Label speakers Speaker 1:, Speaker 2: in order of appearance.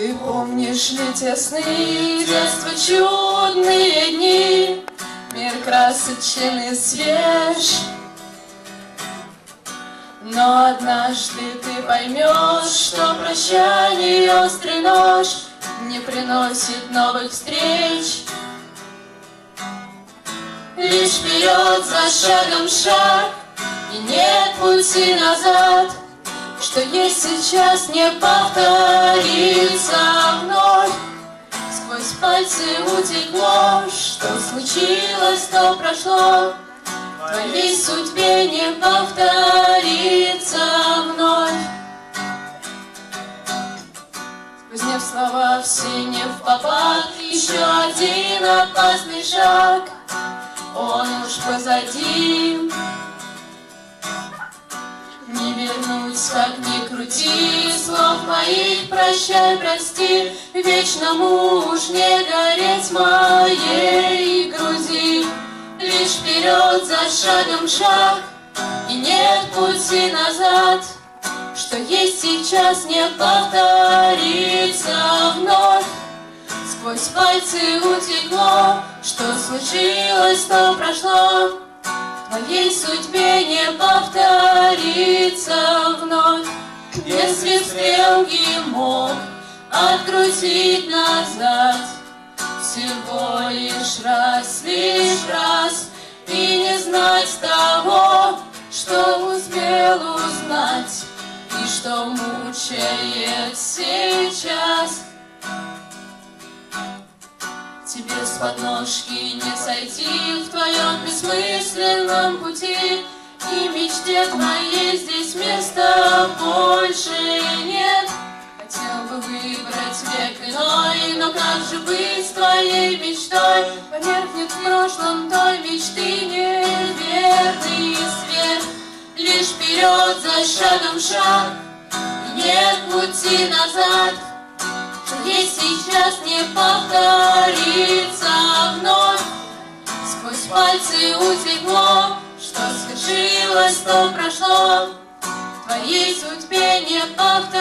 Speaker 1: Ты помнишь ли те сны, детства чудные дни, Мир красочен и свеж. Но однажды ты поймешь, что прощание острый нож Не приносит новых встреч. Лишь вперед за шагом шаг, и нет пути назад, Что есть сейчас не повторится что случилось, то прошло, Твоей судьбе не повторится вновь. Сквозь слова все не в попад, Еще один опасный шаг, Он уж позади. Вернуть, как ни крути, Слов моих прощай, прости, Вечному уж не гореть моей груди. Лишь вперед за шагом шаг, И нет пути назад, Что есть сейчас не повторится вновь. Сквозь пальцы утекло, Что случилось, то прошло, В твоей судьбе не повторится вновь. Если стрелки мог открутить назад, всего лишь раз, лишь раз, И не знать того, что успел узнать, И что мучает сейчас. Тебе с подножки не сойти в твоем бессмысленном пути, И мечте твоей здесь места больше нет. Хотел бы выбрать век иной, но как же быть с твоей мечтой? Померкнет в прошлом той мечты неверный свет. Лишь вперед за шагом шаг, и нет пути назад. Есть сейчас не повторится вновь. Сквозь пальцы утекло, свершилось, то прошло твоей судьбе не повторится вновь.